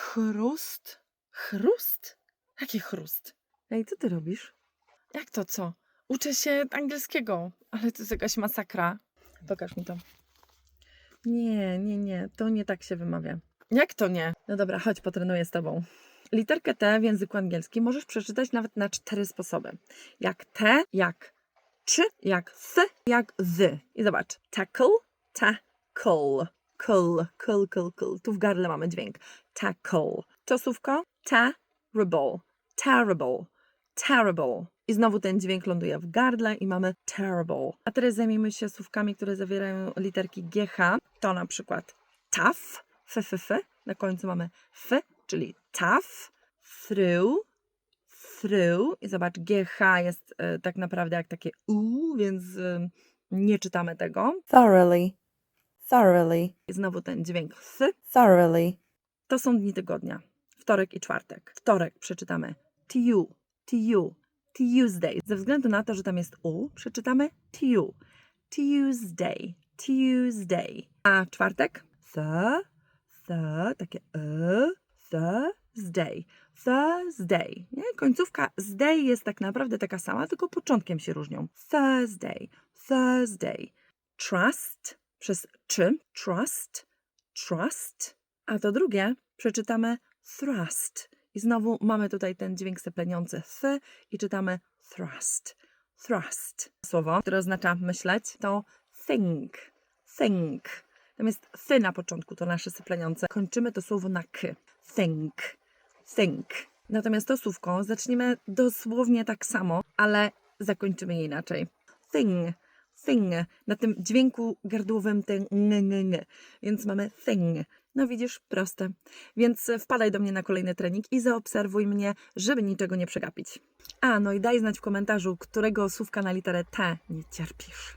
Chrust? Chrust? Jaki chrust? Ej, co ty robisz? Jak to co? Uczę się angielskiego, ale to jest jakaś masakra. Pokaż mi to. Nie, nie, nie, to nie tak się wymawia. Jak to nie? No dobra, chodź, potrenuję z tobą. Literkę T w języku angielskim możesz przeczytać nawet na cztery sposoby. Jak T, jak czy, jak th, jak z. I zobacz. Tackle, tackle. Kull, kull, kull, kull. Tu w gardle mamy dźwięk. Tackle. To słówko terrible, terrible, terrible. I znowu ten dźwięk ląduje w gardle i mamy terrible. A teraz zajmiemy się słówkami, które zawierają literki GH. To na przykład tough, f, f, f. Na końcu mamy f, czyli tough, through, through. I zobacz, GH jest e, tak naprawdę jak takie U, więc e, nie czytamy tego. thoroughly, thoroughly, I znowu ten dźwięk th. thoroughly, To są dni tygodnia. Wtorek i czwartek. Wtorek przeczytamy tu, tu, Tuesday. Ze względu na to, że tam jest U, przeczytamy tu. Tuesday, Tuesday. A czwartek? The, the, takie e, Thursday, Thursday. Nie? Końcówka z day jest tak naprawdę taka sama, tylko początkiem się różnią. Thursday, Thursday. Trust przez czy, trust, trust. A to drugie przeczytamy thrust. I znowu mamy tutaj ten dźwięk sepleniący th i czytamy thrust, thrust. Słowo, które oznacza myśleć, to think, think. Jest thy na początku, to nasze sypleniące. Kończymy to słowo na k. Think, think. Natomiast to słówko zaczniemy dosłownie tak samo, ale zakończymy je inaczej. Thing, thing. Na tym dźwięku gardłowym ten ng, ng, ng. Więc mamy thing. No widzisz, proste. Więc wpadaj do mnie na kolejny trening i zaobserwuj mnie, żeby niczego nie przegapić. A, no i daj znać w komentarzu, którego słówka na literę T nie cierpisz.